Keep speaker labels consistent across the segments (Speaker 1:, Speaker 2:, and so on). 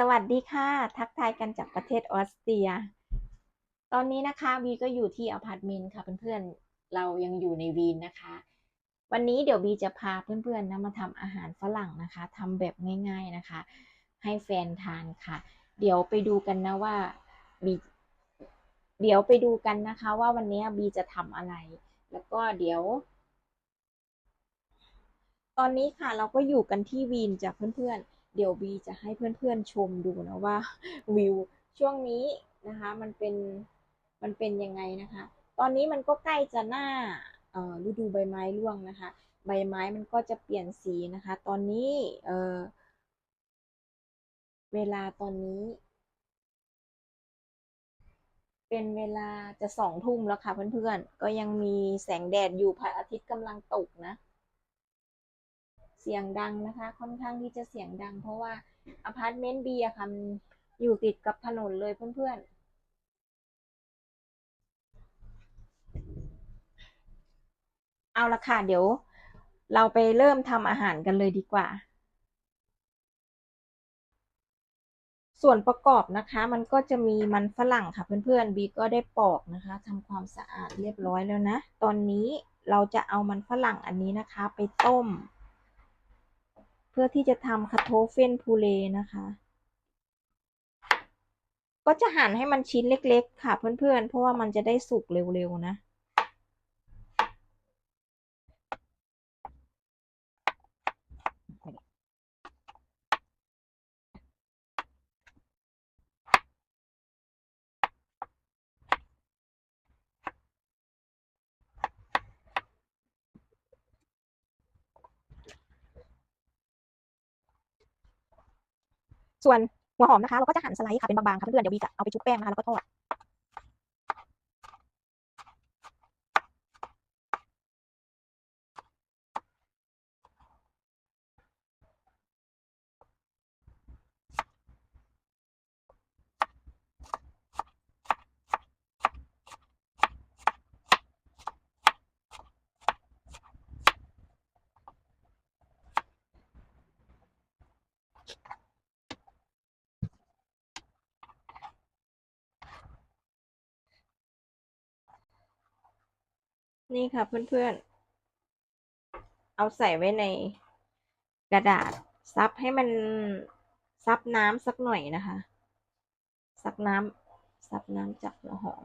Speaker 1: สวัสดีค่ะ ทักทายกันจากประเทศออสเตรีย ตอนนี้นะคะวีก็อยู่ที่อพาร์ตเมนต์ค่ะเพื่อนๆ เรายังอยู่ในวีนนะคะ วันนี้เดี๋ยวบีจะพาเพื่อนๆนะมาทำอาหารฝรั่งนะคะทำแบบง่าย ๆนะคะ ให้แฟนทานค่ะ เดี๋ยวไปดูกันนะว่าบีเดี๋ยวไปดูกันนะคะว่าวันนี้บีจะทำอะไร แล้วก็เดี๋ยว ตอนนี้ค่ะเราก็อยู่กันที่วีนจากเพื่อนๆ เดี๋ยวบีจะให้เพื่อนๆชมดูนะว่าวิวช่วงนี้นะคะมันเป็นมันเป็นยังไงนะคะ ตอนนี้มันก็ใกล้จะหน้าฤดูใบไม้ร่วงนะคะ ใบไม้มันก็จะเปลี่ยนสีนะคะ ตอนนี้เเวลาตอนนี้ เป็นเวลาจะสองทุ่มแล้วค่ะเพื่อนๆ ก็ยังมีแสงแดดอยู่พระอาทิตย์กำลังตกนะ เสียงดังนะคะ ค่อนข้างที่จะเสียงดัง เพราะว่าอพาร์ตเมนต์บีอะค่ะอยู่ติดกับถนนเลยเพื่อนๆเอาละค่ะ เดี๋ยวเราไปเริ่มทำอาหารกันเลยดีกว่า ส่วนประกอบนะคะ มันก็จะมีมันฝรั่งค่ะเพื่อนๆบีก็ได้ปอกนะคะทำความสะอาดเรียบร้อยแล้วนะ ตอนนี้เราจะเอามันฝรั่งอันนี้นะคะ ไปต้ม พื่อที่จะทำคาโทเฟนพูเลนะคะ ก็จะหั่นให้มันชิ้นเล็ก ๆ ค่ะเพื่อนๆ เพราะว่ามันจะได้สุกเร็วๆนะ ส่วนหัวหอมนะคะ เราก็จะหั่นสไลด์ค่ะเป็นบางๆค่ะเพื่อนๆเดี๋ยวบีจะเอาไปชุบแป้งนะคะแล้วก็ทอด นี่ค่ะเพื่อนๆ เอาใส่ไว้ในกระดาษซับให้มันซับน้ำสักหน่อยนะคะ ซับน้ำซับน้ำจากหัวหอม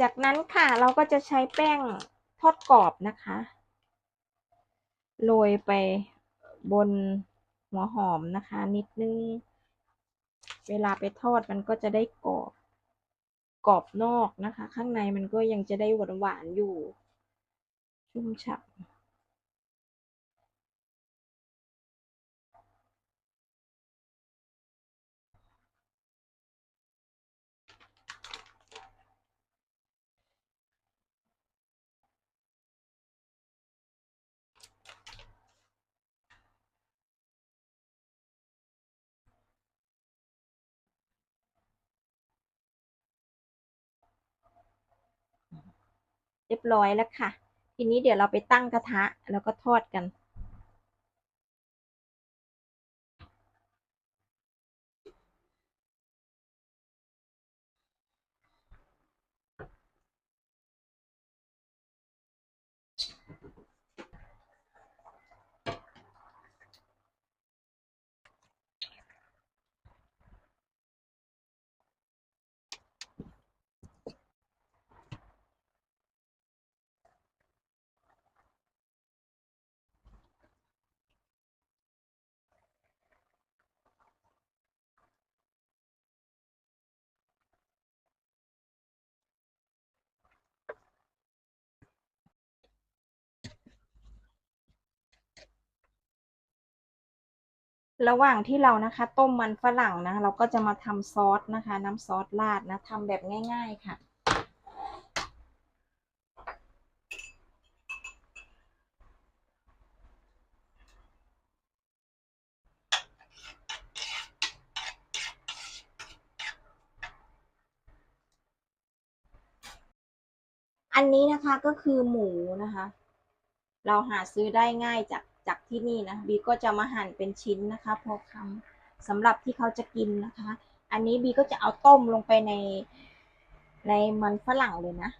Speaker 1: จากนั้นค่ะเราก็จะใช้แป้งทอดกรอบนะคะ โรยไปบนหัวหอมนะคะ นิดนึง เวลาไปทอดมันก็จะได้กรอบ กรอบนอกนะคะ ข้างในมันก็ยังจะได้หวานหวานอยู่ ชุ่มฉ่ำ เรียบร้อยแล้วค่ะ ทีนี้เดี๋ยวเราไปตั้งกระทะแล้วก็ทอดกัน ระหว่างที่เรานะคะ ต้มมันฝรั่งนะ เราก็จะมาทำซอสนะคะ น้ำซอสราดนะทำแบบง่าย ๆค่ะ อันนี้นะคะก็คือหมูนะคะ เราหาซื้อได้ง่ายจาก จากที่นี่นะบีก็จะมาหั่นเป็นชิ้นนะคะ พอคำสำหรับที่เขาจะกินนะคะ อันนี้บีก็จะเอาต้มลงไปในในมันฝรั่งเลยนะ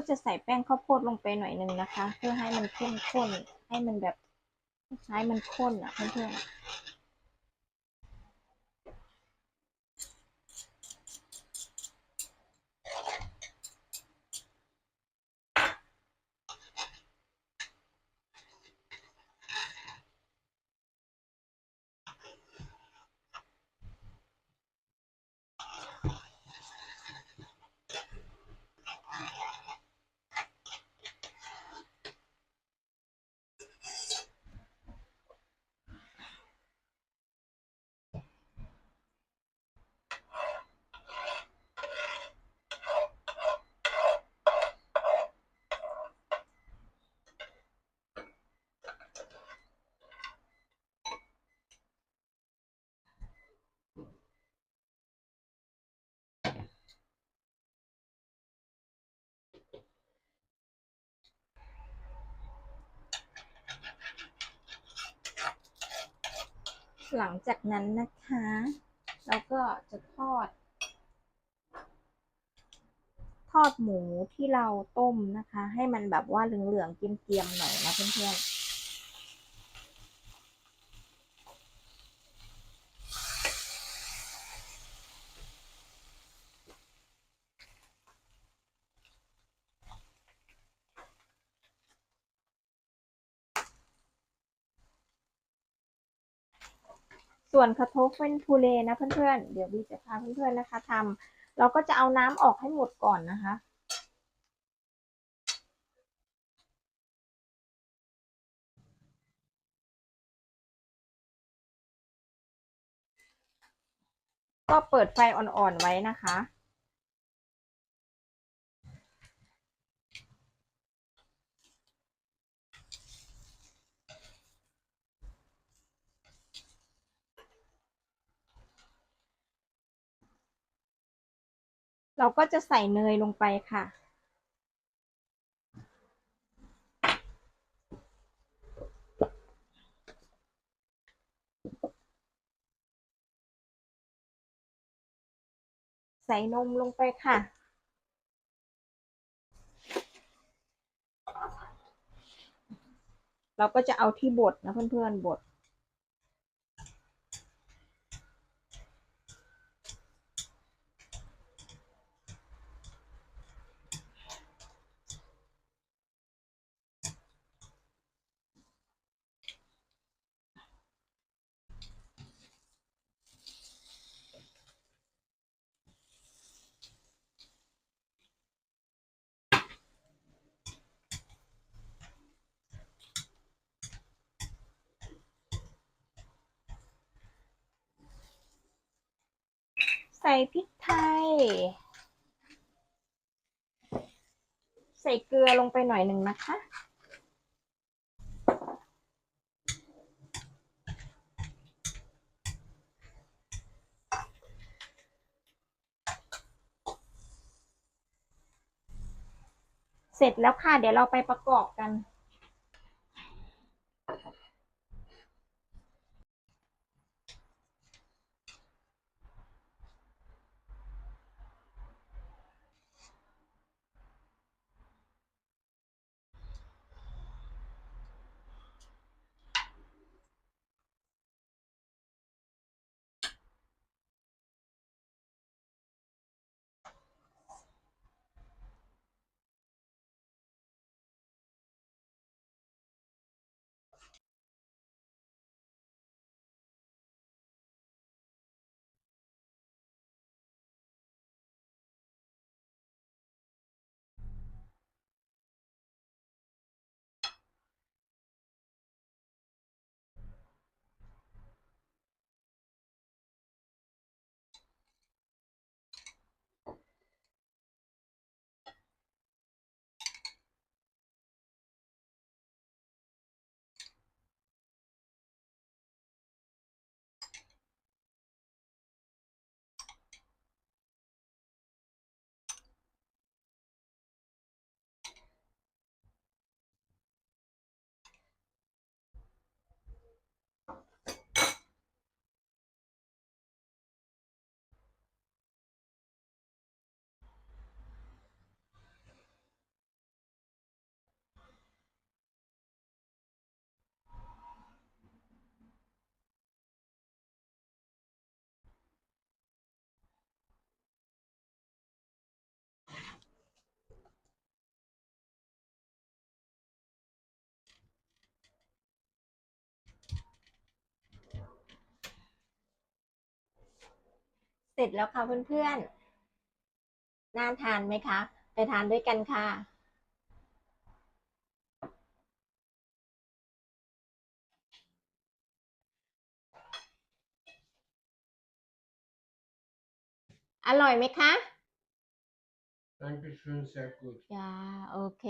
Speaker 1: ก็จะใส่แป้งข้าวโพดลงไปหน่อยหนึ่งนะคะ เพื่อให้มันเข้มข้นให้มันแบบคล้ายมันข้นอะเพื่อนๆ หลังจากนั้นนะคะ เราก็จะทอด ทอดหมูที่เราต้มนะคะ ให้มันแบบว่าเหลืองๆเกรียมๆหน่อยนะเพื่อนๆ ส่วนคาโทเฟนพูเลนะเพื่อนๆ เดี๋ยวบีจะพาเพื่อนๆนะคะทำเราก็จะเอาน้ำออกให้หมดก่อนนะคะก็เปิดไฟอ่อนๆไว้นะคะ เราก็จะใส่เนยลงไปค่ะ ใส่นมลงไปค่ะเราก็จะเอาที่บดนะเพื่อนๆบด ส่พริกไทย ใส่เกลือลงไปหน่อยหนึ่งนะคะ เสร็จแล้วค่ะ เดี๋ยวเราไปประกอบกัน เสร็จแล้วค่ะเพื่อนๆ น่าทานไหมคะ ไปทานด้วยกันค่ะอร่อยไหมคะ
Speaker 2: Dankeschön, sehr gut.
Speaker 1: ยาโอเค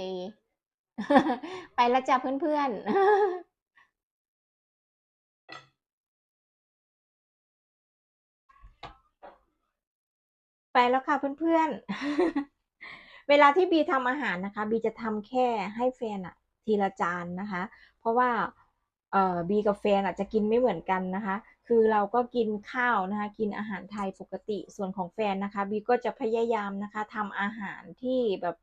Speaker 1: ไปแล้วจ้ะเพื่อนๆ ไปแล้วค่ะเพื่อนๆ เวลาที่บีทำอาหารนะคะบีจะทำแค่ให้แฟนอะทีละจานนะคะ เพราะว่าเอ่อบีกับแฟนอะจะกินไม่เหมือนกันนะคะ คือเราก็กินข้าวนะคะ กินอาหารไทยปกติ ส่วนของแฟนนะคะ บีก็จะพยายามนะคะทำอาหารที่แบบ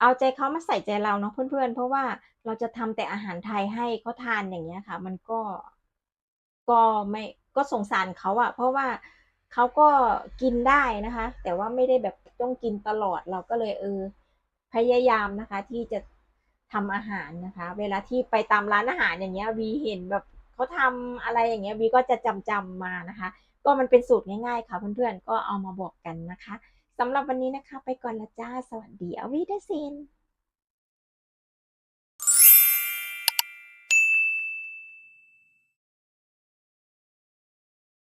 Speaker 1: เอาใจเขามาใส่ใจเราเนาะเพื่อนๆ เพราะว่าเราจะทำแต่อาหารไทยให้เขาทานอย่างเงี้ยค่ะ มันก็ก็ไม่ก็สงสารเขาอะเพราะว่า เขาก็กินได้นะคะ แต่ว่าไม่ได้แบบต้องกินตลอดเราก็เลยเออพยายามนะคะ ที่จะทำอาหารนะคะ เวลาที่ไปตามร้านอาหารอย่างเงี้ยวีเห็นแบบเขาทำอะไรอย่างเงี้ยวีก็จะจำจำมานะคะ ก็มันเป็นสูตรง่ายๆค่ะเพื่อนๆก็เอามาบอกกันนะคะสำหรับวันนี้นะคะ ไปก่อนละจ้าสวัสดีอวิเดซิน